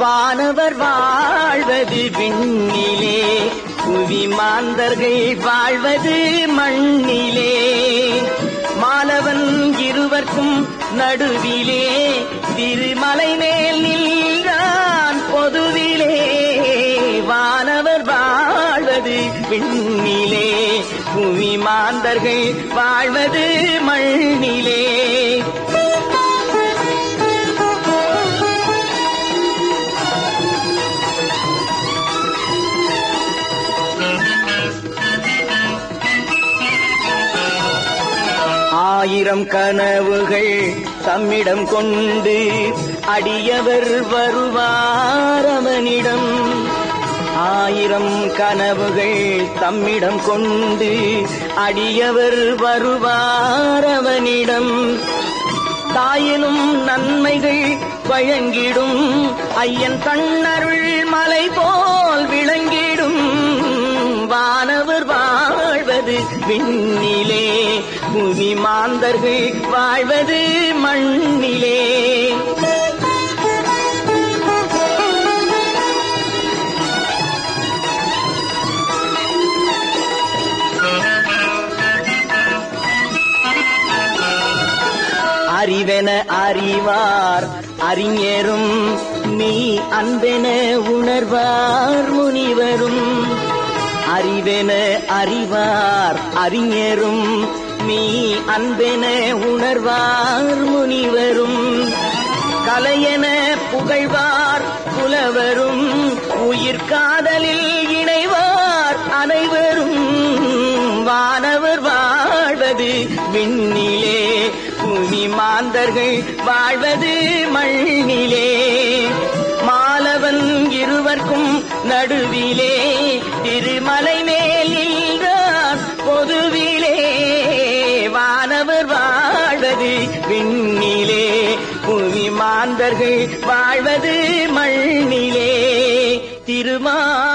வானவர் வாழ்வது விண்ணிலே புவி மாந்தர்கள் வாழ்வது மண்ணிலே. மாலவன் இருவர்க்கும் நடுவிலே திருமலை மேல் நின்றான் பொதுவிலே. வானவர் வாழ்வது விண்ணிலே புவி மாந்தர்கள் வாழ்வது மண்ணிலே. ஆயிரம் கனவுகள் தம்மிடம் கொண்டு அடியவர் வருவாரவனிடம் ஆயிரம் கனவுகள் தம்மிடம் கொண்டு அடியவர் வருவாரவனிடம் தாயினும் நன்மைகள் வழங்கிடும். ஐயன் தன்னருள் மலை போ வாழ்வது விண்ணிலே. புனி மாந்தர்கள் வாழ்வது மண்ணிலே. அறிவென அறிவார் அறிஞரும் நீ அன்பென உணர்வார் முனிவரும். அறிவென அறிவார் அறிஞரும் நீ அன்பென உணர்வார் முனிவரும். கலையென புகழ்வார் புலவரும் உயிர் காதலில் இணைவார் அனைவரும். வானவர் வாழ்வது விண்ணிலே புனி மாந்தர்கள் வாழ்வது மண்ணிலே. மாலவன் இருவர்க்கும் நடுவிலே திருமலை மேலில்தான் பொதுவிலே வானவர் வாழ்வது. விண்ணிலே புவி மாந்தர்கள் வாழ்வது மண்ணிலே. திருமா